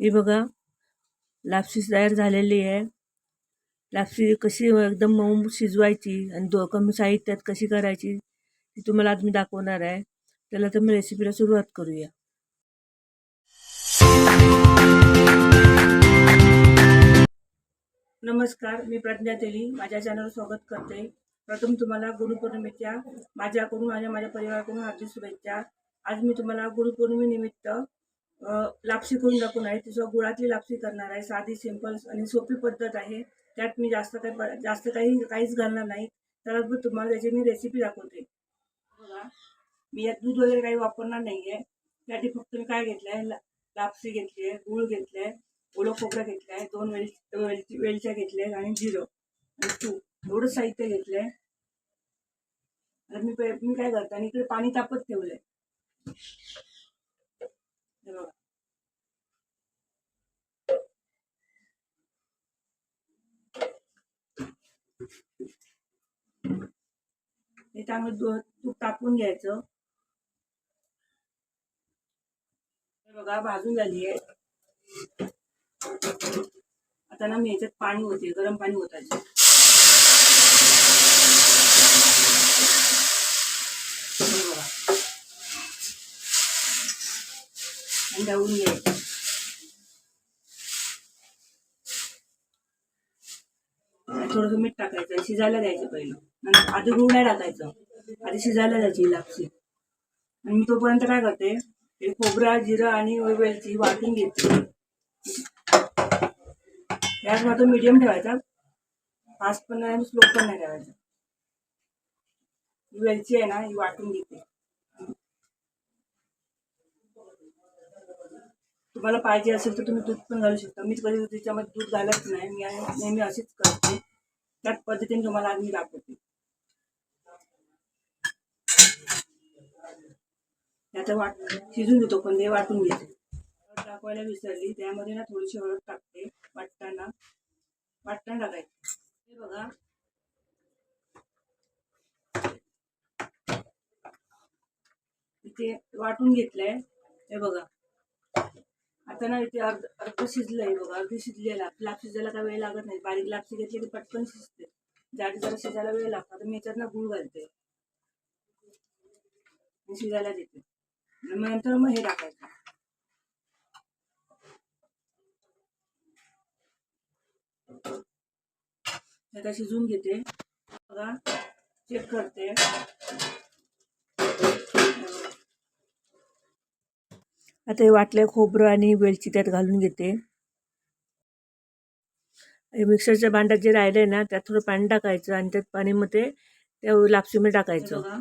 ही बघा लापशी तयार झालेली आहे. लापशी कशी एकदम मऊ शिजवायची आणि दो कमी साहित्यात कशी करायची ती तुम्हाला आज मी दाखवणार आहे. त्याला तर मी रेसिपीला सुरुवात करूया. नमस्कार मी प्रज्ञा तेली माझ्या चॅनलवर स्वागत करते. प्रथम तुम्हाला गुरुपौर्णिमेच्या माझ्याकडून माझ्या माझ्या परिवाराकडून हार्दिक शुभेच्छा. आज मी तुम्हाला गुरुपौर्णिमेनिमित्त लापसी करून दाखवून आहे. तिचं गुळातली लापसी करणार आहे. साधी सिंपल आणि सोपी पद्धत आहे. त्यात मी जास्त काही प- जास्त काही काहीच घालणार नाही. तर तुम्हाला त्याची मी रेसिपी दाखवते. बघा. मी यात दूध वगैरे काही वापरणार नाही आहे त्यासाठी फक्त मी काय घेतलं आहे लापसी घेतली आहे गूळ घेतलं आहे ओलं खोबरं घेतलं आहे दोन वेल वेलची वेलच्या घेतल्या आहेत आणि जिरं आणि तूप. एवढं साहित्य घेतलं आहे आता मी मी काय करते? आणि इकडे पाणी तापत ठेवलं आहे हे बघा हे तूप तापून घ्यायचं. बघा भाजून झाली आहे. आता ना मी याच्यात पाणी होते गरम पाणी होतायचं बघा. आणि ढवळून घ्यायचं. थोडंसं मीठ टाकायचं आणि शिजायला द्यायचं पहिलं. नंतर आधी गुळ नाही टाकायचं. आधी शिजायला द्यायची लापशी आणि मी तोपर्यंत काय करते हे खोबरा जिरं आणि वेलची वाटून घेते. गॅस मात्र मीडियम ठेवायचा. फास्ट पण नाही स्लो पण नाही ठेवायचा. ही वेलची आहे ना ही वाटून घेते. तुम्हाला पाहिजे असेल तर तुम्ही दूध पण घालू शकता. मी कधी त्याच्यामध्ये दूध घालत नाही. मी नेहमी अशीच करते. त्याच पद्धतीने तुम्हाला आज मी दाखवते. त्याचं वाट शिजून देतो पण ते वाटून घेते. हळद विसरली त्यामध्ये ना थोडीशी हळद टाकते वाटताना. वाटताना टाकायची. हे बघा. इथे वाटून घेतलंय. हे बघा. आता ना इथे अर्ध अर्ध शिजलंय बघा अर्धी शिजलेला. लाप शिजायला काय वेळ लागत नाही. बारीक लापशी घेतली की पटकन शिजते. जाडी जरा शिजायला वेळ लागतो. आता मी याच्यात ना गुळ घालते. शिजायला देते. मग नंतर मग हे टाकायचं. आता शिजून घेते. बघा चेक करते. आता हे वाटलं खोबरं आणि वेलची त्यात घालून घेते. मिक्सरच्या भांड्यात जे राहिलंय ना त्यात थोडं पाणी टाकायचं आणि त्यात पाणीमध्ये त्या लापशीमध्ये टाकायचं.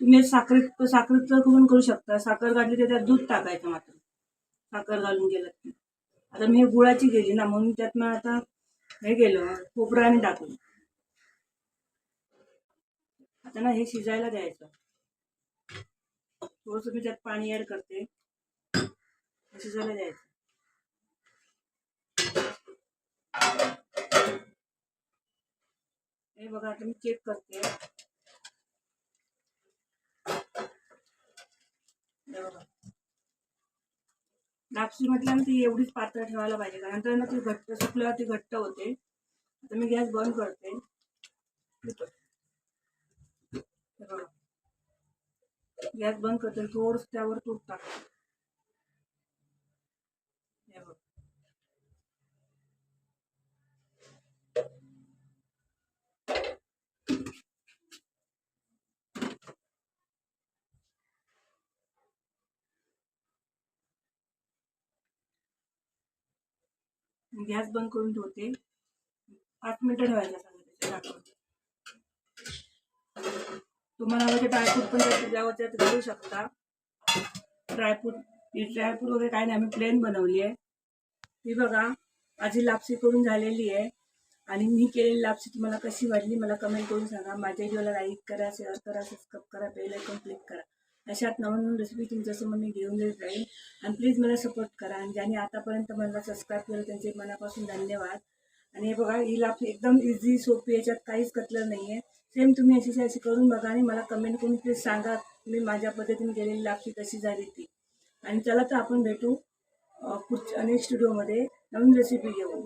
तुम्ही साखर साखरेचं पण करू शकता. साखर घातली तर त्यात दूध टाकायचं मात्र. साखर घालून गेलं आता मी हे गुळाची गेली ना म्हणून त्यात मग आता हे गेलं खोबरं आणि टाकून आता ना हे शिजायला द्यायचं. थोडंसं मी त्यात पाणी ऍड करते. शिजायला द्यायचं. हे बघा आता मी चेक करते. लापशी म्हटलं ना ती एवढीच पातळ ठेवायला पाहिजे कारण तर ना ती घट्ट सुकल्यावर ती घट्ट होते. आता मी गॅस बंद करते हे बघा. गॅस बंद करते थोडस त्यावर तूप टाक गॅस बंद करून ठेवते. पाच मिनिटं ठेवायला सगळं तुम्हाला हवं ते ड्रायफ्रूट पण त्यात त्यात घालू शकता. ड्रायफ्रूट ही ड्रायफ्रूट वगैरे काही नाही आम्ही प्लेन बनवली आहे. ही बघा माझी लापशी करून झालेली आहे. आणि मी केलेली लापशी तुम्हाला कशी वाटली मला कमेंट करून सांगा. माझ्या व्हिडिओला लाईक करा शेअर करा सबस्क्राईब करा बेल आयकॉन क्लिक करा. अशात नवीन रेसिपी तुमच्यासमोर मी घेऊन देत राहील आणि प्लीज मला सपोर्ट करा. आणि ज्यांनी आतापर्यंत मला सबस्क्राईब केलं त्यांचे मनापासून धन्यवाद. आणि हे बघा ही हिला एकदम इझी सोपी याच्यात काहीच कटलं नाही आहे सेम तुम्ही अशी अशी करून बघा आणि मला कमेंट करून प्लीज सांगा मी माझ्या पद्धतीने केलेली लापशी कशी झाली ती. आणि चला तर आपण भेटू पुढच्या नेक्स्ट व्हिडिओमध्ये नवीन रेसिपी घेऊ